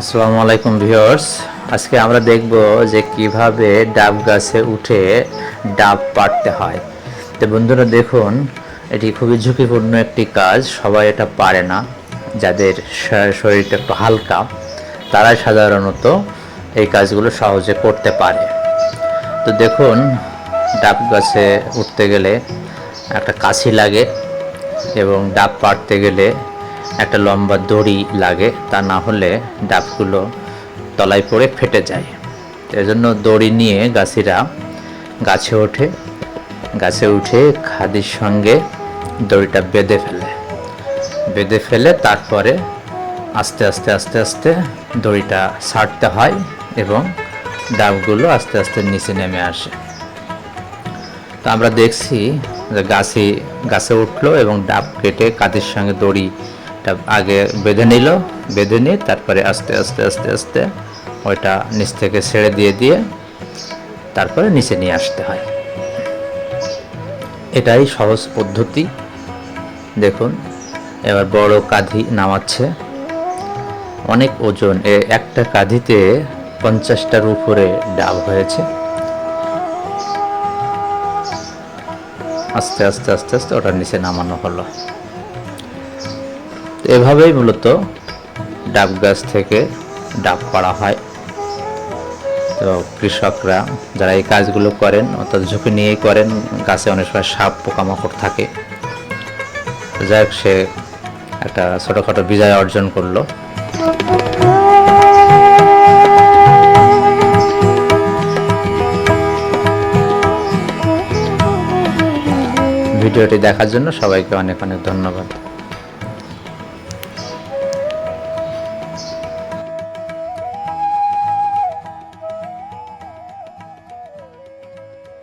আসসালামু আলাইকুম ভিউয়ার্স। আজকে আমরা দেখব যে কীভাবে ডাব গাছে উঠে ডাব পাড়তে হয়। তো বন্ধুরা দেখুন, এটি খুবই ঝুঁকিপূর্ণ একটি কাজ, সবাই এটা পারে না। যাদের শরীরটা একটু হালকা, তারাই সাধারণত এই কাজগুলো সহজে করতে পারে। তো দেখুন, ডাব গাছে উঠতে গেলে একটা কাছি লাগে এবং ডাব পাড়তে গেলে একটা লম্বা দড়ি লাগে, তা না হলে ডাবগুলো তলায় পড়ে ফেটে যায়। এজন্য দড়ি নিয়ে গাছিরা গাছে ওঠে, গাছে উঠে খাদির সঙ্গে দড়িটা বেঁধে ফেলে। বেঁধে ফেলে, তারপরে আস্তে আস্তে আস্তে আস্তে দড়িটা ছাড়তে হয় এবং ডাবগুলো আস্তে আস্তে নিচে নেমে আসে। তো আমরা দেখছি যে গাছে গাছে উঠল এবং ডাব কেটে কাদের সঙ্গে দড়িটা আগে বেঁধে নিল, বেঁধে নিয়ে তারপরে আস্তে আস্তে আস্তে আস্তে ওইটা নিচ থেকে ছেড়ে দিয়ে দিয়ে তারপরে নিচে নিয়ে আসতে হয়। এটাই সহজ পদ্ধতি। দেখুন, এবার বড় কাঁধি নামাচ্ছে। অনেক ওজন, এ একটা কাঁধিতে পঞ্চাশটার উপরে ডাব হয়েছে। আস্তে আস্তে আস্তে আস্তে ওটার নিচে নামানো হলো। এভাবেই মূলত ডাব গাছ থেকে ডাব পাড়া হয়। তো কৃষকরা যারা এই কাজগুলো করেন, অর্থাৎ ঝুঁকি নিয়েই করেন, গাছে অনেক সময় সাপ, পোকামাকড় থাকে। যাই হোক, সে একটা ছোটোখাটো বিজয় অর্জন করল। ভিডিওটি দেখার জন্য সবাইকে অনেক অনেক ধন্যবাদ।